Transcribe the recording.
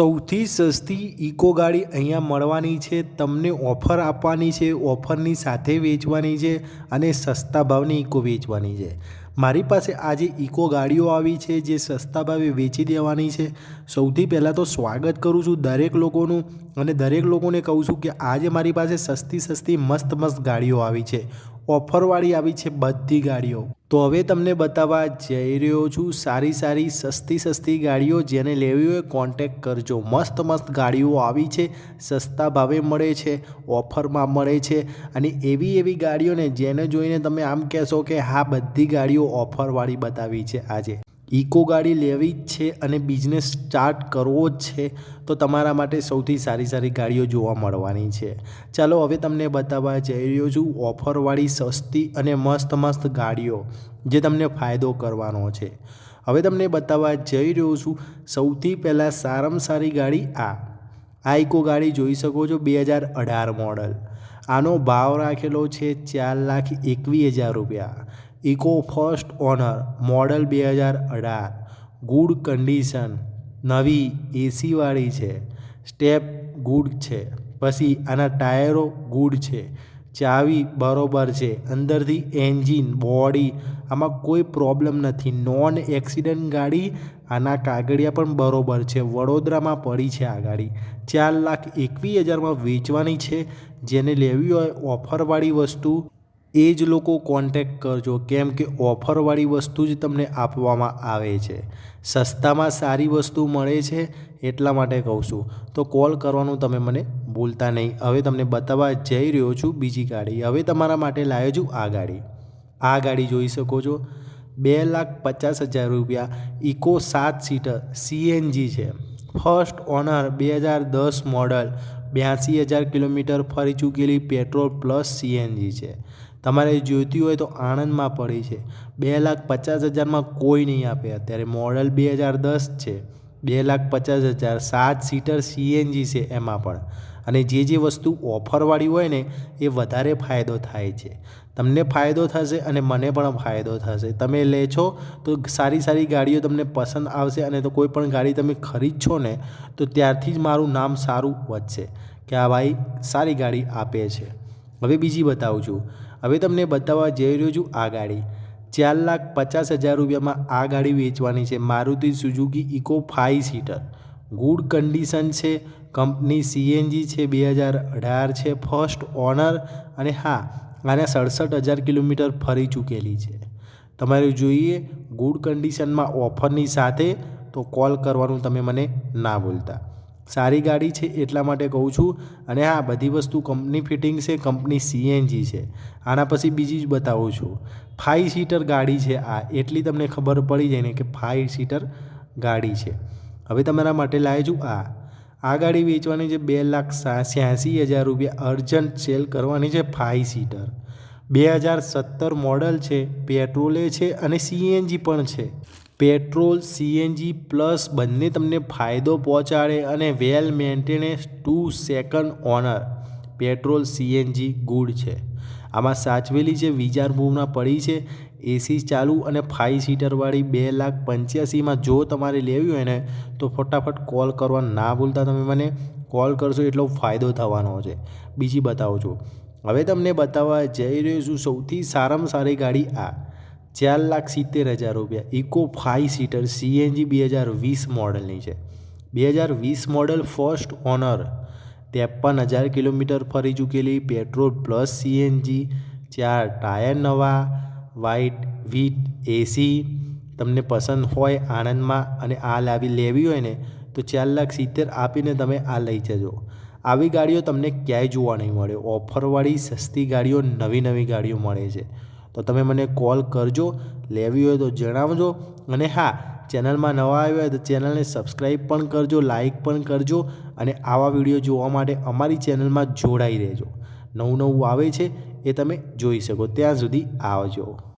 સૌથી સસ્તી ઇકો ગાડી અહીંયા મળવાની છે, તમને ઓફર આપવાની છે, ઓફરની સાથે વેચવાની છે અને સસ્તા ભાવની ઇકો વેચવાની છે. મારી પાસે આજે ઇકો ગાડીઓ આવી છે, જે સસ્તા ભાવે વેચી દેવાની છે. સૌથી પહેલાં તો સ્વાગત કરું છું દરેક લોકોનું અને દરેક લોકોને કહું છું કે આજે મારી પાસે સસ્તી સસ્તી મસ્ત મસ્ત ગાડીઓ આવી છે. ઓફરવાળી આવી છે બધી ગાડીઓ. તો હવે તમને બતાવવા જઈ રહ્યો છું સારી સારી સસ્તી સસ્તી ગાડીઓ જેને લેવી હોય કોન્ટેક કરજો. મસ્ત મસ્ત ગાડીઓ આવી છે, સસ્તા ભાવે મળે છે, ઓફરમાં મળે છે અને એવી એવી ગાડીઓને જેને જોઈને તમે આમ કહેશો કે હા, બધી ગાડીઓ ઓફરવાળી બતાવી છે આજે. ઇકો ગાડી લેવી જ છે અને બિઝનેસ સ્ટાર્ટ કરવો જ છે, તો તમારા માટે સૌથી સારી સારી ગાડીઓ જોવા મળવાની છે. ચાલો હવે તમને બતાવવા જઈ રહ્યો છું ઓફરવાળી સસ્તી અને મસ્ત મસ્ત ગાડીઓ, જે તમને ફાયદો કરવાનો છે. હવે તમને બતાવવા જઈ રહ્યો છું સૌથી પહેલાં સારામાં સારી ગાડી આ. આ ઇકો ગાડી જોઈ શકો છો બે હજાર અઢાર મોડલ. આનો ભાવ રાખેલો છે ચાર લાખ એકવીસ હજાર રૂપિયા. ઇકો ફર્સ્ટ ઓનર મોડલ બે હજાર અઢાર. ગુડ કન્ડિશન નવી એસીવાળી છે. સ્ટેપ ગુડ છે. પછી આના ટાયરો ગુડ છે. ચાવી બરોબર છે. અંદરથી એન્જિન, બોડી, આમાં કોઈ પ્રોબ્લેમ નથી. નોન એક્સિડન્ટ ગાડી આના કાગળિયા પણ બરોબર છે. વડોદરામાં પડી છે આ ગાડી. ચાર લાખ એકવીસ હજારમાં વેચવાની છે. જેને લેવી હોય ઓફરવાળી વસ્તુ એ જ લોકો કોન્ટેક કરજો. કેમ કે ઓફરવાળી વસ્તુ જ તમને આપવામાં આવે છે. સસ્તામાં સારી વસ્તુ મળે છે એટલા માટે કહું છું. તો કોલ કરવાનું તમે મને ભૂલતા નહીં. હવે તમને બતાવવા જઈ રહ્યો છું બીજી ગાડી. હવે તમારા માટે લાવ્યો છું આ ગાડી. આ ગાડી જોઈ શકો છો. બે લાખ પચાસ હજાર રૂપિયા. ઇકો સાત સીટર. સીએનજી છે. ફર્સ્ટ ઓનર બે હજાર દસ મોડલ બ્યાસી હજાર કિલોમીટર ફરી ચૂકેલી પેટ્રોલ પ્લસ સીએનજી છે. તમારે જોઈતી હોય તો આણંદમાં પડી છે. બે લાખ પચાસ હજારમાં કોઈ નહીં આપે. અત્યારે મોડલ બે હજાર દસ છે. બે લાખ પચાસ હજાર, સાત સીટર સીએનજી છે એમાં પણ. અને જે જે વસ્તુ ઓફરવાળી હોય ને, એ વધારે ફાયદો થાય છે. તમને ફાયદો થશે અને મને પણ ફાયદો થશે. તમે લે છો તો સારી સારી ગાડીઓ તમને પસંદ આવશે અને તો કોઈ પણ ગાડી તમે ખરીદશો ને, તો ત્યારથી જ મારું નામ સારું વધશે કે આ ભાઈ સારી ગાડી આપે છે. હવે બીજી બતાવું છું. હવે તમને બતાવવા જઈ રહ્યો છું આ ગાડી. ચાર લાખ પચાસ હજાર રૂપિયામાં આ ગાડી વેચવાની છે. Maruti Suzuki Eco five seater. Good condition છે. કંપની સીએનજી છે, બે હજાર અઢાર છે, ફર્સ્ટ ઓનર અને હા, આને સડસઠ હજાર કિલોમીટર ફરી ચૂકેલી છે. તમારે જોઈએ, ગુડ કન્ડિશનમાં ઓફરની સાથે તો કોલ કરવાનું તમે મને ના ભૂલતા. સારી ગાડી છે એટલા માટે કહું છું. અને હા, બધી વસ્તુ કંપની ફિટિંગ છે કંપની સીએનજી છે. આના પછી બીજી જ બતાવું છું. ફાઇવ સીટર ગાડી છે આ. એટલી તમને ખબર પડી જાય ને કે ફાઇવ સીટર ગાડી છે. હવે તમારા માટે લાવ્યો છું આ. આ ગાડી વેચવાની છે બે લાખ છ્યાસી હજાર રૂપિયા. અર્જન્ટ સેલ કરવાની છે ફાઇવ સીટર બે હજાર સત્તર મોડલ છે પેટ્રોલે છે અને સીએનજી પણ છે. પેટ્રોલ, સીએનજી પ્લસ બંને તમને ફાયદો પહોંચાડે અને well maintenance two second owner. Petrol, CNG good છે. આમાં સાચવેલી છે વિજારપુરમાં પડી છે એસી ચાલુ અને ફાઇવ સીટરવાળી બે લાખ પંચ્યાસીમાં જો તમારે લેવી હોય ને, તો ફટાફટ કોલ કરવા ના ભૂલતા તમે મને કોલ કરશો એટલો ફાયદો થવાનો છે. બીજી બતાવું છું. હવે તમને બતાવવા જઈ રહ્યો છું સૌથી સારામાં સારી ગાડી આ. ચાર લાખ સિત્તેર હજાર રૂપિયા. ઇકો ફાઇવ સીટર સીએનજી બે હજાર વીસ મોડલની છે. બે હજાર વીસ મોડલ ફર્સ્ટ ઓનર. ત્રેપન હજાર કિલોમીટર ફરી ચૂકેલી. Petrol plus CNG. ચાર ટાયર નવા. વ્હાઇટ વીટ એસી. તમને પસંદ હોય આણંદમાં અને આ લાવી લેવી હોય ને, તો ચાર લાખ સિત્તેર આપીને તમે આ લઈ જજો. આવી ગાડીઓ તમને ક્યાંય જોવા નહીં મળે. ઓફરવાળી સસ્તી ગાડીઓ નવી નવી ગાડીઓ મળે છે. તો તમે મને કોલ કરજો, લેવી હોય તો જણાવજો. અને હા, ચેનલમાં નવા આવ્યા હોય તો ચેનલને સબસ્ક્રાઈબ પણ કરજો લાઈક પણ કરજો અને આવા વીડિયો જોવા માટે અમારી ચેનલમાં જોડાઈ રહેજો. નવું નવું આવે છે એ તમે જોઈ શકો. ત્યાં સુધી આવજો.